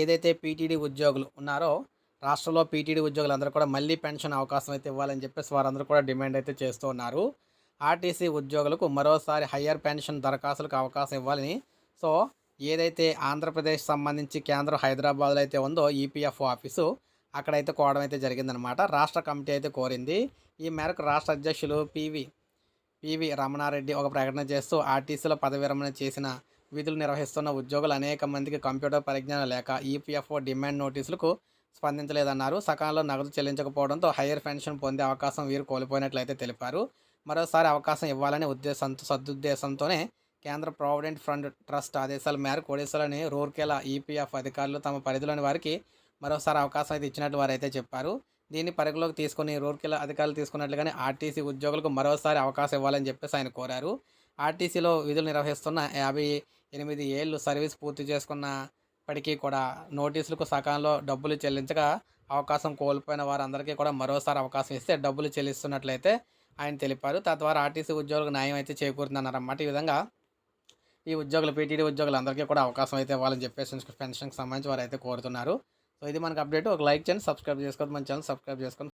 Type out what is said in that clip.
ఏదైతే పీటీడీ ఉద్యోగులు ఉన్నారో రాష్ట్రంలో పీటీడీ ఉద్యోగులందరూ కూడా మళ్ళీ పెన్షన్ అవకాశం అయితే ఇవ్వాలని చెప్పేసి వారందరూ కూడా డిమాండ్ అయితే చేస్తూ ఉన్నారు. ఆర్టీసీ ఉద్యోగులకు మరోసారి హయ్యర్ పెన్షన్ దరఖాస్తులకు అవకాశం ఇవ్వాలని. సో ఏదైతే ఆంధ్రప్రదేశ్ సంబంధించి కేంద్రం హైదరాబాద్లో అయితే ఉందో ఈపీఎఫ్ ఆఫీసు అక్కడైతే కోవడం అయితే జరిగిందనమాట రాష్ట్ర కమిటీ అయితే కోరింది. ఈ మేరకు రాష్ట్ర అధ్యక్షులు పివి పివి రమణారెడ్డి ఒక ప్రకటన చేస్తూ ఆర్టీసీలో పదవి విరమణ చేసిన విధులు నిర్వహిస్తున్న ఉద్యోగులు అనేక మందికి కంప్యూటర్ పరిజ్ఞానం లేక ఈపీఎఫ్ఓ డిమాండ్ నోటీసులకు స్పందించలేదన్నారు. సకాలంలో నగదు చెల్లించకపోవడంతో హైయర్ పెన్షన్ పొందే అవకాశం వీరు కోల్పోయినట్లయితే తెలిపారు. మరోసారి అవకాశం ఇవ్వాలనే ఉద్దేశంతో సదుద్దేశంతోనే కేంద్ర ప్రావిడెంట్ ఫండ్ ట్రస్ట్ ఆదేశాల మేరకు ఒడిశాలోని రూర్కెలా ఈపీఎఫ్ అధికారులు తమ పరిధిలోని వారికి మరోసారి అవకాశం అయితే ఇచ్చినట్లు వారైతే చెప్పారు. దీన్ని పరిగణలోకి తీసుకుని రూర్కెలా అధికారులు తీసుకున్నట్లుగానే ఆర్టీసీ ఉద్యోగులకు మరోసారి అవకాశం ఇవ్వాలని చెప్పేసి ఆయన కోరారు. ఆర్టీసీలో విధులు నిర్వహిస్తున్న యాభై ఎనిమిది ఏళ్ళు సర్వీస్ పూర్తి చేసుకున్నప్పటికీ కూడా నోటీసులకు సకాలంలో డబ్బులు చెల్లించక అవకాశం కోల్పోయిన వారందరికీ కూడా మరోసారి అవకాశం ఇస్తే డబ్బులు చెల్లిస్తున్నట్లయితే ఆయన తెలిపారు. తద్వారా ఆర్టీసీ ఉద్యోగులకు న్యాయం అయితే చేకూరుతుందన్నారన్నమాట. ఈ విధంగా ఈ ఉద్యోగులు పీటీడీ ఉద్యోగులందరికీ కూడా అవకాశం అయితే ఇవ్వాలని చెప్పేసి పెన్షన్కి సంబంధించి వారు అయితే కోరుతున్నారు. సో ఇది మనకు అప్డేట్. ఒక లైక్ చేయండి సబ్స్క్రైబ్ చేసుకోవద్దు. మన ఛానల్ సబ్స్క్రైబ్ చేసుకోండి